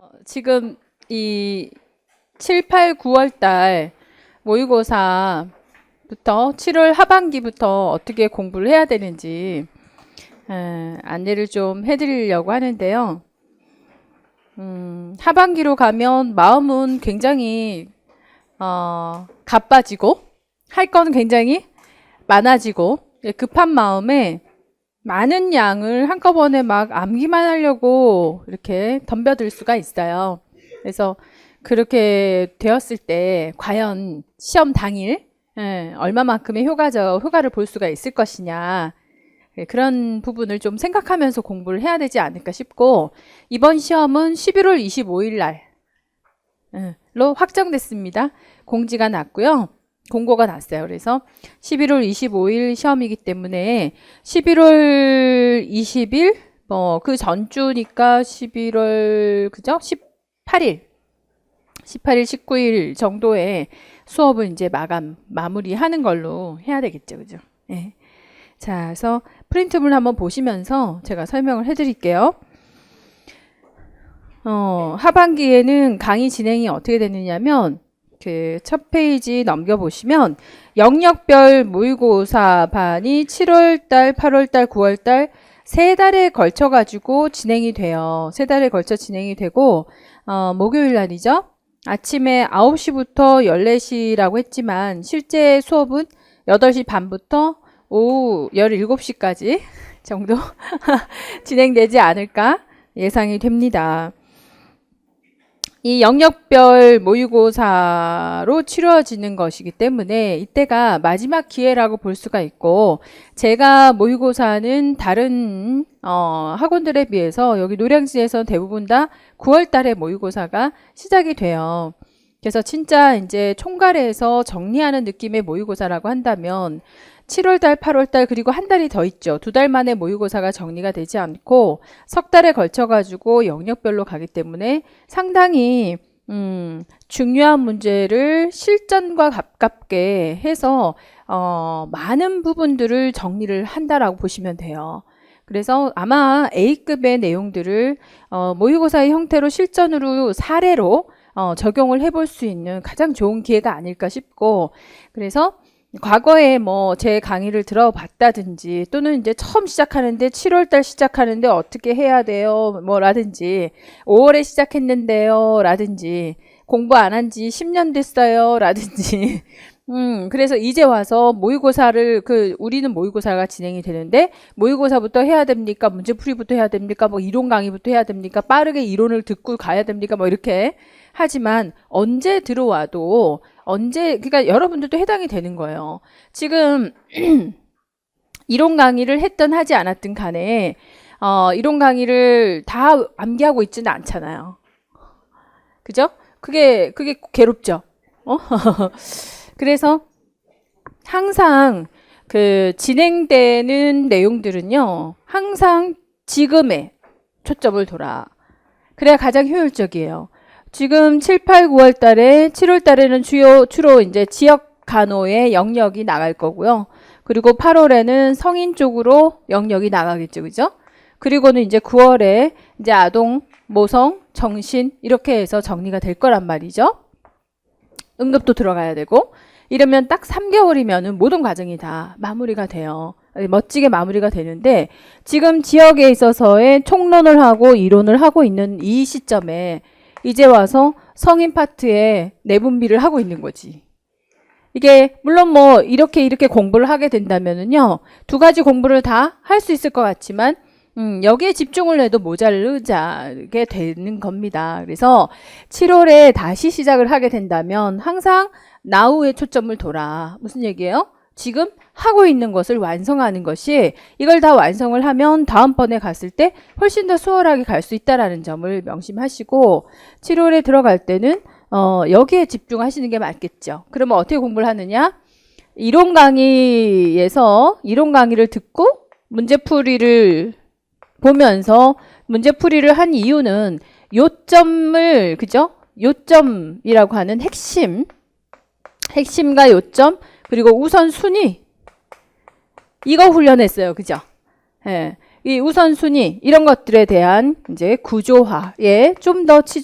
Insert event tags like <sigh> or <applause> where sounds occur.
어, 지금 이 7, 8, 9월 달 모의고사부터 7월 하반기부터 어떻게 공부를 해야 되는지 에, 안내를 좀 해드리려고 하는데요. 음, 하반기로 가면 마음은 굉장히 어, 가빠지고 할 건 굉장히 많아지고 예, 급한 마음에 많은 양을 한꺼번에 막 암기만 하려고 이렇게 덤벼들 수가 있어요. 그래서 그렇게 되었을 때 과연 시험 당일 예, 얼마만큼의 효과적 효과를 볼 수가 있을 것이냐 예, 그런 부분을 좀 생각하면서 공부를 해야 되지 않을까 싶고 이번 시험은 11월 25일 날로 확정됐습니다. 공지가 났고요. 공고가 났어요. 그래서 11월 25일 시험이기 때문에 11월 20일 뭐 그 전주니까 11월 그죠? 18일 18일 19일 정도에 수업을 이제 마감 마무리하는 걸로 해야 되겠죠. 그죠? 예. 자, 그래서 프린트물 한번 보시면서 제가 설명을 해 드릴게요. 어, 하반기에는 강의 진행이 어떻게 되느냐면 그 첫 페이지 넘겨보시면 영역별 모의고사 반이 7월달, 8월달, 9월달 세 달에 걸쳐 가지고 진행이 돼요. 세 달에 걸쳐 진행이 되고 어, 목요일 날이죠. 아침에 9시부터 14시라고 했지만 실제 수업은 8시 반부터 오후 17시까지 정도 <laughs> 진행되지 않을까 예상이 됩니다. 이 영역별 모의고사로 치러지는 것이기 때문에 이때가 마지막 기회라고 볼 수가 있고 제가 모의고사는 다른 어, 학원들에 비해서 여기 노량진에서 대부분 다 9월 달에 모의고사가 시작이 돼요. 그래서 진짜 이제 총괄해서 정리하는 느낌의 모의고사라고 한다면 7월달, 8월달 그리고 한 달이 더 있죠. 두 달 만에 모의고사가 정리가 되지 않고 석 달에 걸쳐 가지고 영역별로 가기 때문에 상당히 음, 중요한 문제를 실전과 가깝게 해서 어, 많은 부분들을 정리를 한다라고 보시면 돼요. 그래서 아마 A급의 내용들을 어, 모의고사의 형태로 실전으로 사례로 어, 적용을 해볼 수 있는 가장 좋은 기회가 아닐까 싶고 그래서 과거에 뭐 제 강의를 들어봤다든지 또는 이제 처음 시작하는데 7월달 시작하는데 어떻게 해야 돼요? 뭐라든지 5월에 시작했는데요? 라든지 공부 안 한 지 10년 됐어요? 라든지 음 그래서 이제 와서 모의고사를 그 우리는 모의고사가 진행이 되는데 모의고사부터 해야 됩니까 문제풀이부터 해야 됩니까 뭐 이론 강의부터 해야 됩니까 빠르게 이론을 듣고 가야 됩니까 뭐 이렇게 하지만 언제 들어와도 언제 그러니까 여러분들도 해당이 되는 거예요. 지금 <clears throat> 이론 강의를 했던 하지 않았든 간에 어, 이론 강의를 다 암기하고 있지는 않잖아요. 그죠? 그게 그게 괴롭죠. 어? <laughs> 그래서 항상 그 진행되는 내용들은요. 항상 지금에 초점을 둬라. 그래야 가장 효율적이에요. 지금 7, 8, 9월 달에 7월 달에는 주요 주로 이제 지역 간호의 영역이 나갈 거고요. 그리고 8월에는 성인 쪽으로 영역이 나가겠죠. 그죠? 그리고는 이제 9월에 이제 아동, 모성, 정신 이렇게 해서 정리가 될 거란 말이죠. 응급도 들어가야 되고 이러면 딱 3개월이면은 모든 과정이 다 마무리가 돼요. 멋지게 마무리가 되는데 지금 지역에 있어서의 총론을 하고 이론을 하고 있는 이 시점에 이제 와서 성인 파트에 내분비를 하고 있는 거지. 이게 물론 뭐 이렇게 이렇게 공부를 하게 된다면은요 두 가지 공부를 다 할 수 있을 것 같지만 음, 여기에 집중을 해도 모자르게 되는 겁니다. 그래서 7월에 다시 시작을 하게 된다면 항상 나우에 초점을 둬라. 무슨 얘기예요? 지금 하고 있는 것을 완성하는 것이 이걸 다 완성을 하면 다음번에 갔을 때 훨씬 더 수월하게 갈 수 있다라는 점을 명심하시고 7월에 들어갈 때는 어, 여기에 집중하시는 게 맞겠죠. 그러면 어떻게 공부를 하느냐? 이론 강의에서 이론 강의를 듣고 문제풀이를 보면서 문제풀이를 한 이유는 요점을 그죠? 요점이라고 하는 핵심 핵심과 요점 그리고 우선순위 이거 훈련했어요. 그죠? 예. 이 우선순위 이런 것들에 대한 이제 구조화에 좀 더 치중